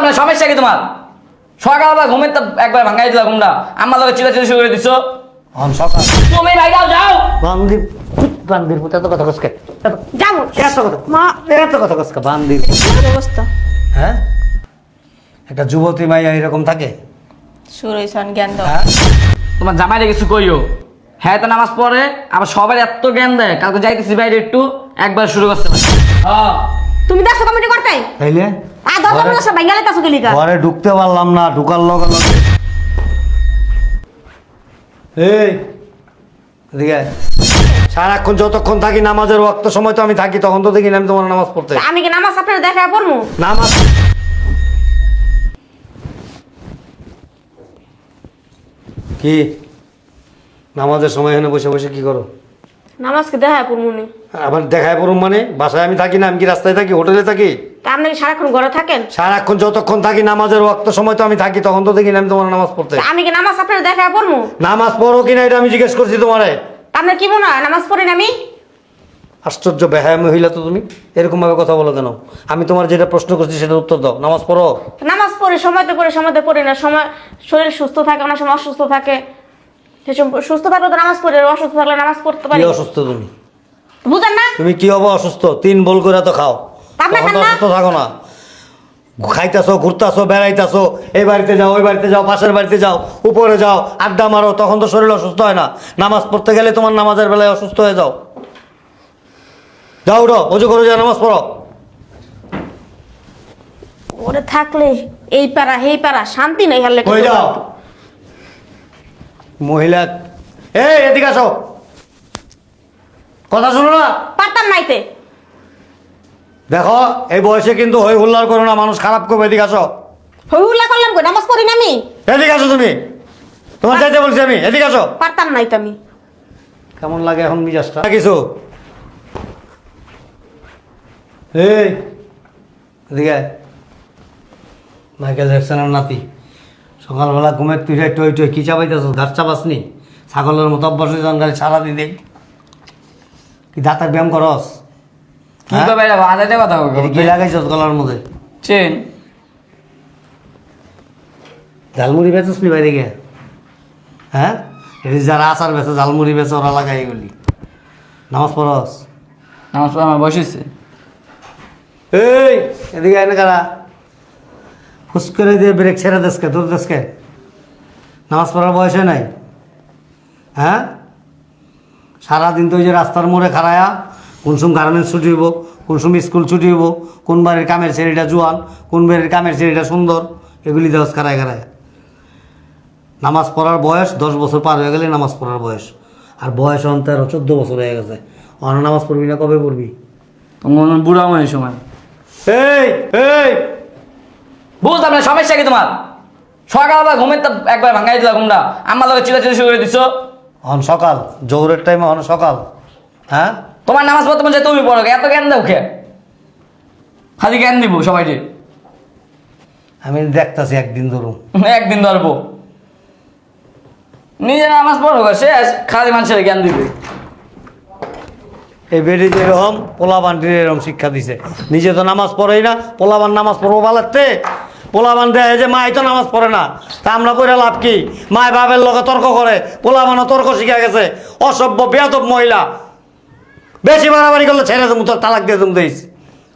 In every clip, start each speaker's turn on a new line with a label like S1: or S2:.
S1: বুঝলাম না সমস্যা কি তোমার? সকালবেলা ঘুমের তো একবার ভাঙাই দিলা ঘুমটা। আমার লোক চিলা চিলা শুরু করে দিছো।
S2: অন সকাল।
S1: তুমি ভাই যাও যাও।
S2: বান্দির বান্দির পুত এত কথা কসকে?
S3: যাব
S2: এত কথা মা। এত কথা কসকে? বান্দির
S3: অবস্থা
S2: হ্যাঁ? একটা যুবতী মাইয়া এরকম থাকে?
S3: হয়েছে জ্ঞান দাও।
S2: হ্যাঁ?
S1: তোমার জামাইরে কিছু কইও? হ্যাঁ তো নামাজ পড়ে আবার সবার এত জ্ঞান দেয়। কালকে যাইতেছি বাইরে একটু একবার শুরু করতে পারে হ্যাঁ
S3: তুমি দেখছ কমিটি করতে?
S2: তাইলে? ঘরে-
S3: গেলি
S2: ঢুকতে পারলাম না ঢুকার লগে লগে এই এদিকে আয়। সারাক্ষণ যতক্ষণ থাকি নামাজের ওয়াক্ত সময় তো আমি থাকি তখন তো দেখি না আমি তোমার নামাজ পড়তে।
S3: আমি কি নামাজ আপনার দেখা পড়মু?
S2: নামাজ কি? নামাজের সময় এখানে বসে বসে কি করো?
S3: নামাজ কি দেখা পড়মু
S2: আবার দেখায় পড়ুম মানে? বাসায় আমি থাকি না আমি কি রাস্তায় থাকি হোটেলে থাকি?
S3: তা আপনি কি সারাক্ষণ ঘরে থাকেন?
S2: সারাক্ষণ যতক্ষণ থাকি নামাজের ওয়াক্ত সময় তো আমি থাকি তখন তো দেখি না আমি তোমার নামাজ পড়তে।
S3: তা আমি কি নামাজ আপনার দেখা পড়মু
S2: নামাজ পড়ো কিনা এটা আমি জিজ্ঞেস করছি তোমারে।
S3: তা আপনার কি মনে হয় নামাজ পড়েন আমি?
S2: আশ্চর্য বেহায় মহিলা তো তুমি। এরকম ভাবে কথা বলো কেন? আমি তোমার যেটা প্রশ্ন করছি সেটার উত্তর দাও। নামাজ পড়ো?
S3: নামাজ পড়ি সময়তে পড়ি সময়তে পড়ি না। সময় শরীর সুস্থ থাকে অনেক সময় অসুস্থ থাকে। সেসব সুস্থ থাকলে তো নামাজ পড়ি অসুস্থ থাকলে নামাজ পড়তে পারি।
S2: অসুস্থ তুমি?
S3: বুঝেন না?
S2: তুমি কি হব অসুস্থ? তিন বল করে তো খাও। তখন তো অসুস্থ থাকো না। খাইতাছো ঘুরতাছো বেড়াইতাছো এই বাড়িতে যাও ওই বাড়িতে যাও পাশের বাড়িতে যাও উপরে যাও আড্ডা মারো তখন তো শরীর অসুস্থ হয় না। নামাজ পড়তে গেলে তোমার নামাজের বেলায় অসুস্থ হয়ে যাও। যাও উঠো অজু করে যাও নামাজ পড়ো।
S3: ওরে থাকলে এই পারা এই পারা শান্তি নেই হারলে
S2: কই যাও। মহিলা এই এদিকে আসো। কথা শোনো না।
S3: পারতাম নাইতে
S2: দেখো এই বয়সে কিন্তু হই হুল্লার করো না মানুষ খারাপ করবে এদিকে আসো।
S3: হই হুল্লা করলাম কই? নামাজ পড়ি না আমি?
S2: এদিকে আসো তুমি। তোমার চাইতে বলছি আমি এদিকে আসো।
S3: পারতাম নাইতে আমি।
S2: কেমন লাগে এখন মিজাজটা? কিছু? এই এদিকে। মাইকেল জ্যাকসনের নাতি। সকালবেলা ঘুমের তুই টই টই কি চাবাইতেছ ঘাস চাবাসনি ছাগলের মতো অভ্যাস হয়ে যান গাড়ি সারাদিন। দেই কি দাঁতের ব্যায়াম করস?
S1: কি
S2: হ্যাঁ?
S1: করবে এটা বাজাইতে কথা
S2: কি লাগাইছ গলার মধ্যে।
S1: চেন।
S2: ঝালমুড়ি বেচস নি বাইরে গিয়ে? হ্যাঁ? এটি যারা আচার বেচে ঝালমুড়ি বেচে ওরা লাগাই এগুলি। নামাজ পড়স?
S1: নামাজ পড়ে আমার বসেছে
S2: এই এদিকে আয় না কারা? ফুস করে দিয়ে ব্রেক ছেড়ে দেশকে দূর দেশকে নামাজ পড়ার বয়সে নাই? হ্যাঁ? সারাদিন তো ওই যে রাস্তার মোড়ে খাড়ায়া কোন সময় গার্মেন্টস ছুটি হইব কোন সময় স্কুল ছুটি হইব কোন বাড়ির কামের ছেলেটা জোয়ান কোন বাড়ির কামের ছেলেটা সুন্দর এগুলি দেওয়াস খাড়ায় খাড়ায়। নামাজ পড়ার বয়স দশ বছর পার হয়ে গেলে নামাজ পড়ার বয়স। আর বয়স অন্তর চোদ্দ বছর হয়ে গেছে। অন নামাজ পড়বি না কবে পড়বি?
S1: তোমার বুড়া মনে সময়।
S2: এই এই!
S1: বুঝলাম না সমস্যা কি তোমার? সকালবেলা ঘুমের তো একবার ভাঙাই দিলা ঘুমটা। আমার লোক চিলা চিলা শুরু করে দিছো।
S2: অন সকাল জোহরের টাইমে হন সকাল। হ্যাঁ?
S1: তোমার নামাজ পড়তে মন তুমি পড়ো এত জ্ঞান দাও খে খালি জ্ঞান দিব সবাইকে।
S2: আমি দেখতাছি একদিন ধরুন।
S1: একদিন ধরবো। নিজে নামাজ পড়ো শেষ খালি মানুষের জ্ঞান দিবে।
S2: এই বেডি যেরকম পোলাবানটির এরকম শিক্ষা দিছে। নিজে তো নামাজ পড়েই না পোলাবান নামাজ পড়ব বালাতে। পোলাবান দেয় যে মাই তো নামাজ পড়ে না। তা আমরা পড়ে লাভ কি? মায় বাপের লগে তর্ক করে, পোলাবানও তর্ক শিখে গেছে, অসভ্য, বেয়াদব মহিলা। বেশি বাড়াবাড়ি করলে ছেড়ে দেবো, তোর তালাক দিয়ে তুমি দিস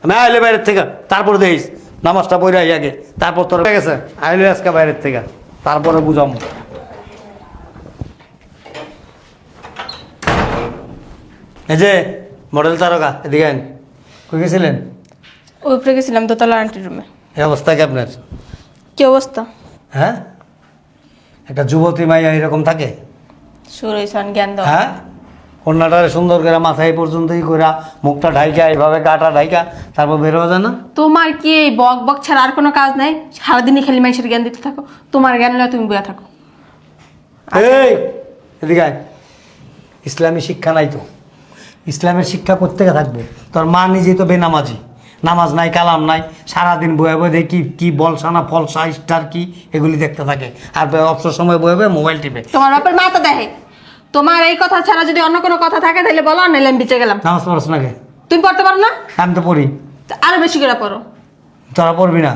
S2: আমি আইলে বাইরের থেকে, তারপর দিস নামাজটা আই আগে, তারপর তোর গেছে। আইলে আজকে বাইরের থেকে, তারপরে বুঝাম। এই যে, মডেল তারকা, এদিকে কই গেছিলেন?
S3: উপরে গেছিলাম দোতলা আন্টির রুমে।
S2: এই অবস্থা কি আপনার
S3: কি অবস্থা?
S2: হ্যাঁ? একটা যুবতী মাইয়া এরকম থাকে?
S3: শুরু হয়েছে জ্ঞান দাও।
S2: হ্যাঁ? কন্যাটারে সুন্দর করে মাথায় পর্যন্তই করে মুখটা ঢাইকা এইভাবে গাটা ঢাইকা তারপর বেরোয়া যায় না?
S3: তোমার কি এই বক বক ছাড়া আর কোনো কাজ নাই? সারাদিনই খালি মানুষের জ্ঞান দিতে থাকো। তোমার জ্ঞান নিয়ে তুমি বইয়া থাকো।
S2: এই এদিকে আয়। ইসলামী শিক্ষা নাই তো। ইসলামের শিক্ষা প্রত্যেকে থাকবে? তোর মা নিজেই তো বেনামাজি। নামাজ নাই কালাম নাই সারাদিন বয়ে বয়ে দেখি কি বলসানা ফলসা স্টার কি এগুলি দেখতে থাকে। আর অবসর সময় বয়ে বয়ে মোবাইল টিপে।
S3: তোমার বাপের মা তো দেখে তোমার এই কথা ছাড়া যদি অন্য কোনো কথা থাকে তাহলে বলো আর নাহলে আমি বেঁচে গেলাম।
S2: নামাজ পড়াস নাকি
S3: তুমি পড়তে পারো না?
S2: আমি তো পড়ি।
S3: আরও বেশি করে পড়ো।
S2: তোরা পড়বি না?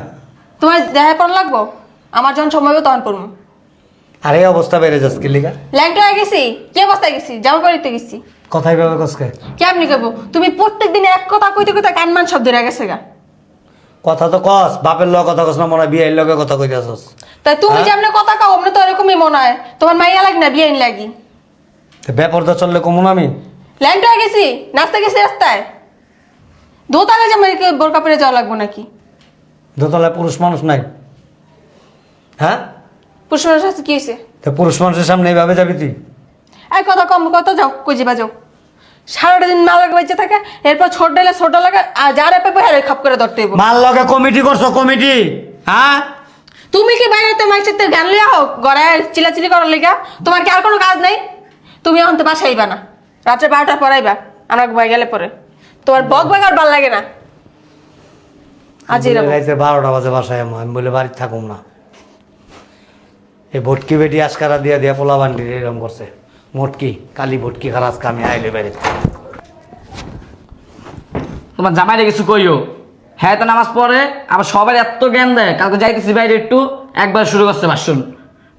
S4: তোমার দেখায় পড়া লাগবো? আমার যখন সময় হবে তখন পড়ব।
S2: আর অবস্থা বেড়ে যাচ্ছে কি লিগা?
S4: ল্যাংটা হয়ে গেছি। কে অবস্থায় গেছি? জামা বাড়িতে গেছি।
S2: কথাই ভাবে কসকে?
S4: কেমনি কইবো? তুমি প্রত্যেক দিন এক কথা কইতে কইতে কান মান সব ধরে গেছে গা।
S2: কথা তো কস বাপের লগে কথা কস না মনে বিয়ের লগে কথা কইতাছস
S4: তাই তুমি
S2: হ্যাঁ?
S4: যেমনি কথা কাও অমনি তো এরকমই মনে হয়। তোমার মাইয়া লাগ না বিয়ে লাগি?
S2: ব্যাপারটা চললে কমুন আমি।
S4: ল্যাংটা হয়ে গেছি? নাচতে গেছি রাস্তায়? দোতলা জামা বোরকা পরে যাওয়া লাগবো নাকি?
S2: দোতলায় পুরুষ মানুষ নাই। হ্যাঁ?
S4: পুরুষের সাথে কি হয়েছে?
S2: তো পুরুষ মানুষের সামনে এইভাবে যাবি তুই?
S4: এই কথা কম কত যাও কই যাবা যাও। সারাটা দিন মাল লাগে বেঁচে থাকে এরপর ছোট ডালে ছোট লাগে আর যার পেপে হারে খাপ করে ধরতে হইব।
S2: মাল লগে কমিটি করছ কমিটি হ্যাঁ?
S4: তুমি কি বাইরে মাইসের গান লিয়া হোক গড়ায় চিলাচিলি করার লিগা তোমার কি আর কোনো কাজ নেই? তুমি এখন তো বাসাইবা না। রাত্রে বারোটার পর আইবা আমরা ঘুমাই গেলে পরে। তোমার বক বক আর ভালো লাগে না। আজ এরকম।
S2: রাইতে বারোটা বাজে বাসায় আমি বলে বাড়ি থাকুম না। এই ভটকি বেটি আজকারা দিয়া দিয়া পোলা বান্ডি এরকম করছে। মোটকি কালি ভটকি খার আজকে আমি আইলে বাইরে।
S1: তোমার জামাইরে কিছু কইও? হ্যাঁ তো নামাজ পড়ে আবার সবার এত জ্ঞান দেয় কালকে যাইতেছি বাইরে একটু একবার শুরু করছে ভাষণ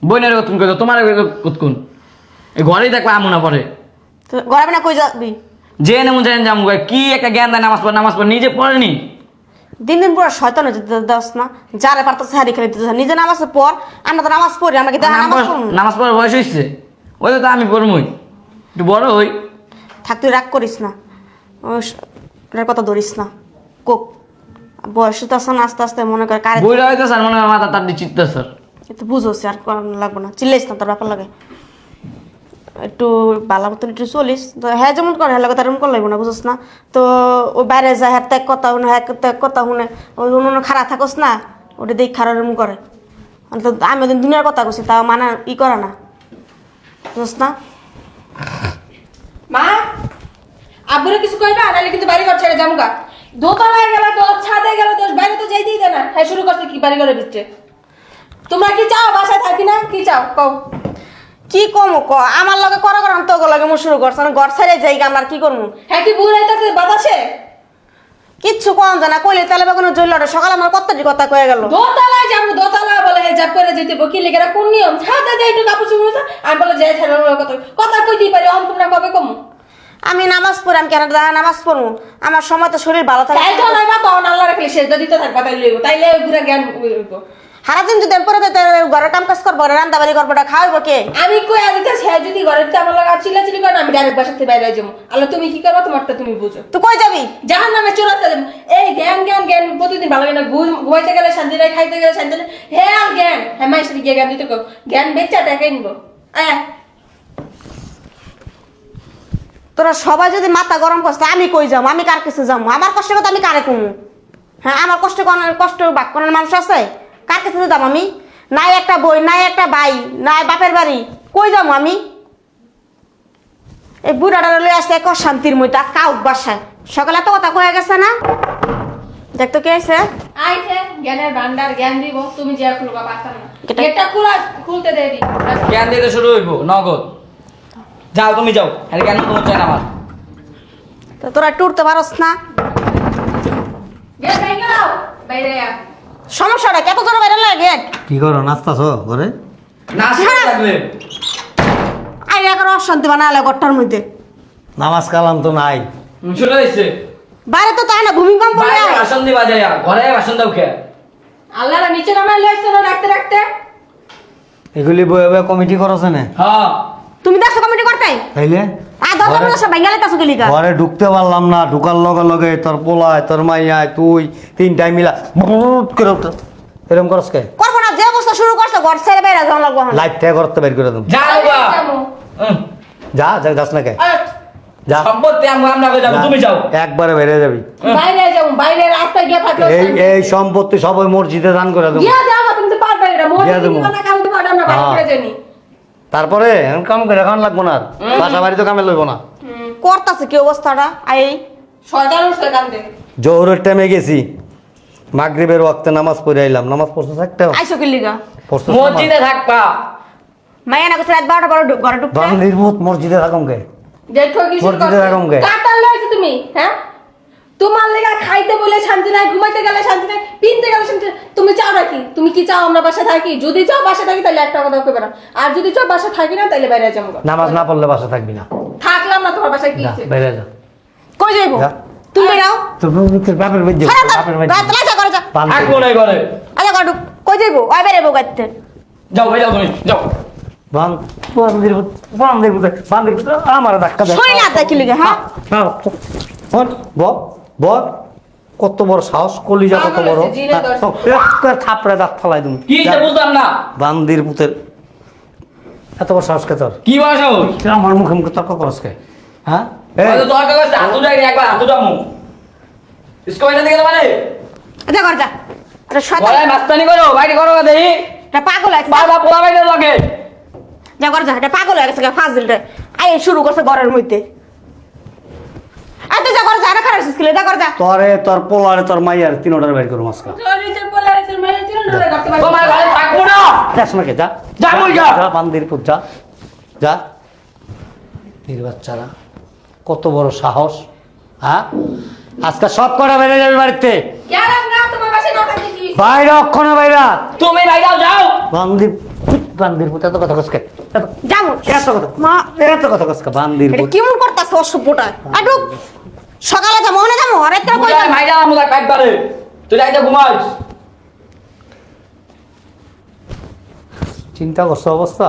S1: বইনের কতক্ষণ কইতো তোমার কতক্ষণ এই ঘরেই দেখবা আমুনা পড়ে।
S3: তো গড়াবে না কই যাবি?
S1: যে নেমন জানেন জামু কি একটা জ্ঞান দেয় নামাজ পড়ে নামাজ পড়ে নিজে পড়েনি?
S3: দিন দিন পুরো শয়তান হয়ে যেতে দাস না। যারে পারতেছে হারি খেলে দিতে নিজে নামাজ পড় আমরা তো নামাজ পড়ি আমরা কি নামাজ
S1: নামাজ পড়ার বয়স হয়েছে ওই তো আমি পড়মই। একটু বড় হই।
S3: থাক তুই রাগ করিস না। এটার কথা ধরিস না। কোক বয়স তো না আস্তে আস্তে মনে করে কারে
S1: বইরা স্যার মনে হয় মাথা তার চিত্ত স্যার
S3: একটু বুঝোস আর লাগবে না। চিল্লাইস না তোর ব্যাপার লাগে। একটু বালা মতন একটু চলিস তো হ্যাঁ যেমন করে হ্যাঁ তার এমন কর লাগবে না, বুঝোস না। তো ও বাইরে যায় হ্যাঁ ত্যাগ কথা শুনে হ্যাঁ ত্যাগ কথা শুনে। ওই অন্য খারাপ থাকোস না, ওটা দেখ খারাপ এমন করে। তো, আমি ওদিন দুনিয়ার কথা কইছি, তাও মানা ই করে না। বুঝোস না?
S4: মা, আব্বুরে কিছু কইবা? নাহলে কিন্তু বাড়ি ঘর ছেড়ে যামুগা। দোতলায় গেল তো ছাদে গেল তো বাইরে তো যাইতেই দে না। হ্যাঁ শুরু করছে কি বাড়ি ঘরের ভিতরে? তোমরা কি চাও, বাসায় থাকি না? কি চাও? কও।
S3: কি কম ক? আমার লগে করা করান তো লগে মোর শুরু করছ না ঘর ছেড়ে যাই আমরা কি করব
S4: হ্যাঁ কি বুড় হইতাছে? বাতাসে
S3: কিচ্ছু কম জানা কইলে তাহলে বেগুন জইলটা সকালে আমার কত কতটি কথা কয়ে গেল।
S4: দোতলায় যাব দোতলা বলে হেজাব করে যেতে বকি লেগে কোন নিয়ম? ছাদে যাই একটু কাপড় চুপড় আমি বলে যাই ছাড়া কথা কথা কইতেই পারি অন তোমরা কবে কমু?
S3: আমি নামাজ পড়ি আমি কেন দেখা নামাজ পড়ব আমার সময় তো শরীর ভালো থাকে।
S4: তাই তো নাইবা তখন আল্লাহ রাখলে সেজদা দিতে থাকবা তাই লইব তাইলে ঘুরে জ্ঞান
S3: সারাদিন যদি আমি পরে দিতে ঘরের কাম কাজ করব রান্না বাড়ি করব ওটা খাওয়াবো কে?
S4: আমি কই আদিতে সে যদি ঘরের থেকে আমার লাগা চিলা চিলি করে আমি ডাইরেক্ট বাসা থেকে বাইরে যাব। আল্লাহ তুমি কি করবা? তোমারটা তুমি বুঝো।
S3: তুই কই যাবি?
S4: জাহান নামে চোরাতে যাব। এই জ্ঞান জ্ঞান জ্ঞান প্রতিদিন ভালো লাগে না ঘুম- ঘুমাইতে গেলে শান্তি নাই খাইতে গেলে শান্তি নাই। হে আর জ্ঞান। হ্যাঁ মাই সাথে গিয়ে জ্ঞান দিতে কো জ্ঞান বেচা টাকাই নিবো। হ্যাঁ
S3: তোরা সবাই যদি মাথা গরম করছে আমি কই যাব? আমি কার কাছে যাব? আমার কষ্টের কথা আমি কারে কমু? হ্যাঁ আমার কষ্ট কষ্ট বাক করার মানুষ আছে? কার কাছে যাব আমি নাই একটা বই নাই একটা ভাই নাই বাপের বাড়ি। কই যাব আমি এই বুড়াটা লই আসছে এক শান্তির মধ্যে আজকে আউট বাসায়। সকালে তো কথা কয়ে গেছে না? দেখতো কে আছে
S4: আইছে জ্ঞানের ভান্ডার জ্ঞান দিব তুমি যে খুলবা পারতাম না।
S3: এটা-
S4: গেটটা খোলা খুলতে দে দি
S1: জ্ঞান দিতে শুরু হইব নগদ। যাও তুমি যাও আর জ্ঞান কোনো চাই না আমার।
S3: তো তোরা উঠতে পারস না?
S4: বাইরে আয়।
S3: সমস্যাটা কত জোরে বাইরে লাগে?
S2: কি করো নাস্তাছ ঘরে?
S1: না
S3: হ্যাঁ।
S1: থাকবে
S3: আই এখন অশান্তি বানালে ঘরটার মধ্যে।
S2: নামাজ কালাম তো নাই।
S1: শুরু হয়েছে।
S3: বাইরে তো তাই না ভূমিকম্প
S1: বাইরে
S3: হয়।
S1: বাসন দিবা যায় ঘরে বাসন দাও খেয়ে
S4: আল্লাহরা নিচে নামাই লইছে না রাখতে রাখতে?
S2: এগুলি বয়ে বয়ে কমিটি করছে না?
S1: হ্যাঁ।
S3: তুমি দেখছ কমিটি করতে?
S2: তাইলে? ঘরে- ঢুকতে পারলাম না ঢুকার লগে লগে তোর পোলায় তোর মাইয়ায় তুই তিনটাই মিলা ভুট করে উঠে এরকম করস কে?
S3: করব না যে অবস্থা শুরু করছে ঘর ছেড়ে বাইরে যাওয়া লাগবো।
S2: লাইট থেকে করতে বের করে দেব
S1: যাও বা
S4: যাব।
S1: হুম।
S2: যা যা যাস না কে? যা।
S1: সম্পত্তি আমরা আমরা করে যাব তুমি যাও।
S2: একবারে বেড়ে যাবি।
S4: বাইরে যাব বাইরে রাস্তায় গিয়ে থাকলে
S2: এই এই সম্পত্তি সবাই মসজিদে দান করে দেবো।
S4: গিয়া যাও তুমি তো পারবে না কাম দিবা। না বাইরে। করে জানি
S2: তারপরে কাম করে এখন লাগবো না বাসা বাড়ি তো কামে লইব না।
S3: করতেছে কি অবস্থাটা? আই।
S4: শয়তান উঠছে কান্দে
S2: জোহরের টাইমে গেছি। মাগরিবের ওয়াক্তে নামাজ পড়ে আইলাম। নামাজ পড়ছো একটা
S3: আইসো কি লিগা?
S2: পড়ছো
S1: মসজিদে থাকবা।
S3: মাইয়া না করছে রাত বারোটা পরে ঢুক- ঘরে ঢুকতে।
S2: নির্মূত মসজিদে থাকুম কে
S4: দেখো কি
S2: মসজিদে রাখুন গে।
S4: কাতার তুমি হ্যাঁ? তোমার লেগা খাইতে বলে শান্তি নাই ঘুমাইতে গেলে শান্তি নাই পিনতে গেলে শান্তি নাই। তুমি চাও নাকি? তুমি কি চাও আমরা বাসা থাকি? যদি চাও বাসা থাকি তাহলে একটা কথা কইবে না। আর যদি চাও বাসা থাকি না তাহলে বাইরে যাব
S2: নামাজ না পড়লে বাসা থাকবি না।
S4: থাকলাম না তোমার বাসায় কি
S2: যা
S4: হইছে?
S2: বাইরে যা।
S3: কই যাইবো? তুমি বেরাও
S2: তোর তোর বাপের বাড়ি
S3: সারা
S2: বাপের বাড়ি
S3: রাত
S2: যাব।
S3: লাজা করে যা।
S1: থাকব না ঘরে।
S3: আচ্ছা কাটু কই যাইবো? ওই বেরেবো গাইতে
S1: যাও ভাই যাও তুমি যাও।
S2: বান- বান্দির বান্দির বান্দির আমার ধাক্কা দেয়।
S3: শরীর হাত দেখি হ্যাঁ?
S2: হ্যাঁ, বল, বল। কত বড় সাহস কলিজা কত
S4: পাগল
S2: বড়। হ্যাঁ,
S4: ধরছে।
S2: তো এক থাপড়ে দাঁত ফালাই তুমি
S1: কি বুঝলাম না।
S2: বান্দির পুতের। এত বড় সাহস কে তোর?
S1: কি
S2: আমার মুখে মুখে তর্ক করস কে? হ্যাঁ?
S1: মানে
S3: আচ্ছা যা পাগল যা যা হয়ে গেছে আই শুরু করছে ঘরের মধ্যে। আই তুই যা কর যা এটা খারাপ স্কুলে যা কর যা।
S2: তোরে তোর পোলারে তোর মাইয়ার তিন অর্ডার করো মাসকা
S4: তোর নিজের আর তোর মেয়ের জন্য ধরে
S1: তোমার ঘরে থাকব না।
S2: যাস নাকি যা।
S1: যা বই যা।
S2: যা বান্দির পুত যা। যা। তীর বাচ্চারা কত বড় সাহস হ্যাঁ? আজকে সব করা বেড়ে যাবে বাড়িতে? বাইরে অক্ষণে বাইরা।
S1: তুমি ভাই যাও। যাও
S2: বান্দির বান্দির পুত এত কথা কসকে
S3: যাব
S2: এত কথা।
S3: মা।
S2: এত কথা কসকে বান্দির
S3: কেমন করতাছ অসভ্যটা আডু সকালে যাব মনে যাব? আর একটা কই
S1: বুঝাই ভাই একবারে তুই যাইতে ঘুমাস।
S2: চিন্তা করছ অবস্থা?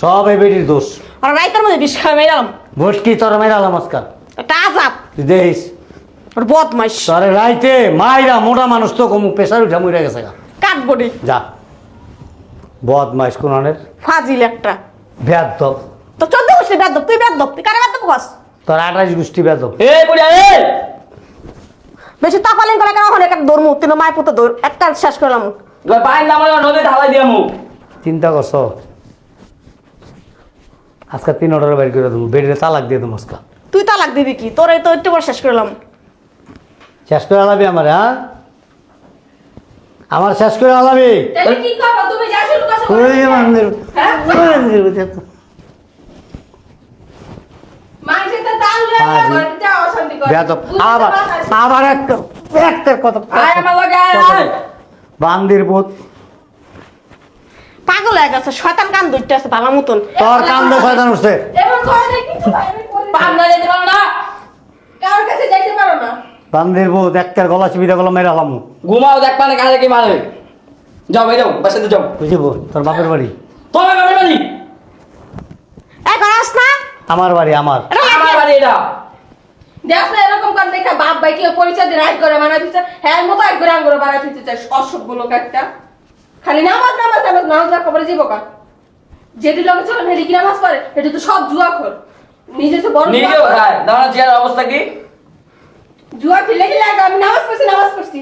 S2: সব এই বেটির দোষ।
S3: আর রাইতের মধ্যে বিষ খাই মেরালাম
S2: ভোট কি তোর মেয়ের আলাম আজকাল।
S3: এটা আজাব।
S2: তুই দেখিস।
S3: আর বদমাইশ।
S2: তোরে রাইতে মাইরা মোটা মানুষ তো কমু প্রেশার উঠা মরে গেছে গা।
S3: কাঠবডি
S2: যা। বদমাইশ কোনের
S3: ফাজিল একটা।
S2: ভেদ
S3: তো চোদ্দ বসে বেদ তুই বেদ তুই কারে কস?
S2: তোর আঠাশ গোষ্ঠী
S1: এই বুড়িয়া এই!
S3: বেশি তাফালিং করে কেন একটা দৌড় মুক্তি না মায় পুতো দৌড় একটা শেষ করলাম
S1: এবার পায়ের নদী ঢালাই দিয়ে মুখ।
S2: চিন্তা করছ? আজকে তিন অর্ডার বাইর করে দেবো বেডে তালাক দিয়ে দেবো আজকে।
S3: তুই তালাক দিবি কি? তোর এই তো একটু শেষ করলাম
S2: শেষ করে আলাবি আমার হ্যাঁ? আমার শেষ করে আলাবি।
S4: কি করব? তুমি হ্যাঁ? তো দাম লয়ে
S2: হ্যাঁ,
S4: ঘরে যাও অশান্তি করে।
S2: বেয়াদব।
S4: বুঝতে
S2: আবার আবার একটা কথা। বান্দির পুত
S3: পাগল হয়ে গেছে শয়তান কান দুইটা আছে ভালো মতন।
S2: তোর কান্দে শয়তান উঠছে।
S4: এমন করে দেখি তো বাইরে করে
S1: পান না যেতে পারো না।
S4: কারোর কাছে যাইতে পারো না।
S2: বান্দির পুত একটা গলা চিবিটা গলা মেরে আলাম
S1: ঘুমাও দেখ পানে কাজে কি মারে যাও ভাই যাও বাসাতে যাও।
S2: বুঝিব তোর বাপের বাড়ি।
S1: তোমার বাড়ি? বাড়ি
S3: না?
S2: আমার বাড়ি আমার।
S1: আমার বাড়ি। এটা।
S4: দেখ না এরকম করে দেখা বাপ ভাই কেউ পরিচয় দিয়ে রাইট করে মানা দিচ্ছে হ্যাঁ মতো এক করে আঙ্গুরে বাড়াই চাই অসভ্য লোক একটা। খালি নামাজ নামাজ নামাজ নামাজ না যাব কা যেটি লোকে কি নামাজ পড়ে? এটা তো সব জুয়া খোর। নিজে তো বড়
S1: দাঁড়া চেয়ার অবস্থা কি?
S4: জুয়া খেলে আমি নামাজ পড়ছি নামাজ পড়ছি।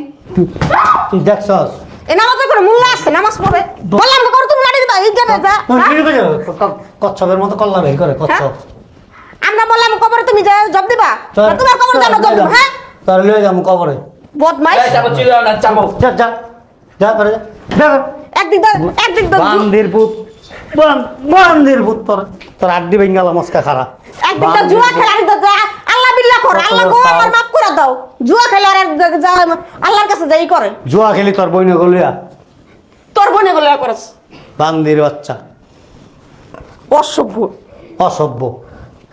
S2: তুই দেখছস?
S3: এই নামাজের কোনো মূল্য আছে নামাজ পড়ে। বললাম তো করো তুমি লাড়ি দিবা এই জানে যা
S2: তোর? কি বুঝো? ক- কচ্ছপের মতো কল্লা বের করে কচ্ছপ।
S3: আমরা বললাম কবরে তুমি যা জব দিবা না তোমার কবর জানো জব দিবা হ্যাঁ?
S2: তোর লয়ে যাব কবরে।
S3: বদমাইশ।
S1: এই চাপো চিল্লাও না চাপো।
S2: যা যা। যা করে যা। যা যা।
S3: একদিক দা একদিক দা
S2: বান্দির পুত বান্দির পুত তোর তোর আড্ডি বেঙ্গালা মস্কা খারা
S3: একদিক দা জুয়া খেলা আর যা আল্লাহ বিল্লাহ কর আল্লাহ গো আমার মাফ করে দাও। জুয়া খেলা আর যা- যা আল্লাহর কাছে যাই করে।
S2: জুয়া খেলি তোর বইনে গলিয়া।
S3: তোর বোনে গুলো করেছ
S2: বান্দির বাচ্চা।
S3: অসভ্য।
S2: অসভ্য।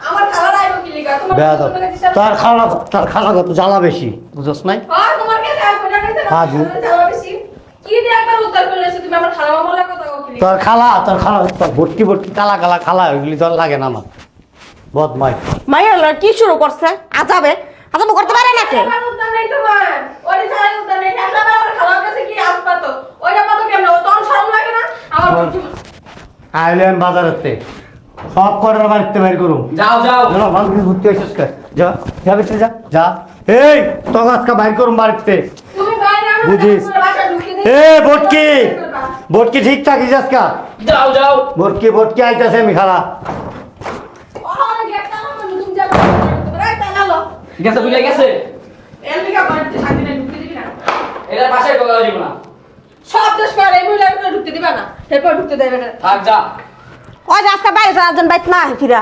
S4: আমার খালা রাইবো কি লিগা? তোমার
S2: বেয়াদব
S4: তোমার
S2: তার খালা তার খালা কত? জ্বালা বেশি। বুঝছ নাই?
S4: তোমার কাছে আসব না কাছে বেশি। কি দিয়ে একবার উদ্ধার করলে তুমি আমার খালা মামলার কথা কও
S2: তোর খালা তোর খালা তোর ভর্তি ভর্তি কালা কালা খালা ওইগুলি তোর লাগে না আমার। বদমাই
S3: মায়ের লড় কি শুরু করছে? আজাবে? আজাবে করতে পারে
S4: কি তো না। আমার
S2: আইলে আমি বাজারেতে। সব করার বাড়িতে বাইর করুম।
S1: যাও যাও।
S2: না বান্ধবী ঘুরতে এসেছিস কে? যা যা ভিতরে যা যা। এই তোর আজকে বাইর করুম বাড়িতে।
S4: তুমি বাইরে আনো
S2: বুঝিস।
S4: বাসা ঢুকিয়ে দিই।
S2: এ বটকি! বটকি ঠিক থাকিস আজকা।
S1: যাও যাও।
S2: বটকি বটকি আইতাছে আমি খালা
S4: ওরে গেটটা না তুমি যাবে তোমরা এটা
S1: গেছে বুঝে গেছে?
S4: এর লিগা বাড়িতে শান্তি নাই ঢুকিয়ে দিবি না?
S1: এটা পাশে কথা দিব না।
S4: সব দেশ করে এই মহিলা ঢুকতে দিবা না। এরপর ঢুকতে দেবে না।
S1: থাক যা।
S3: ওই রাস্তা আজকে বাইরে যাওয়ার জন্য বাইত না ফিরা।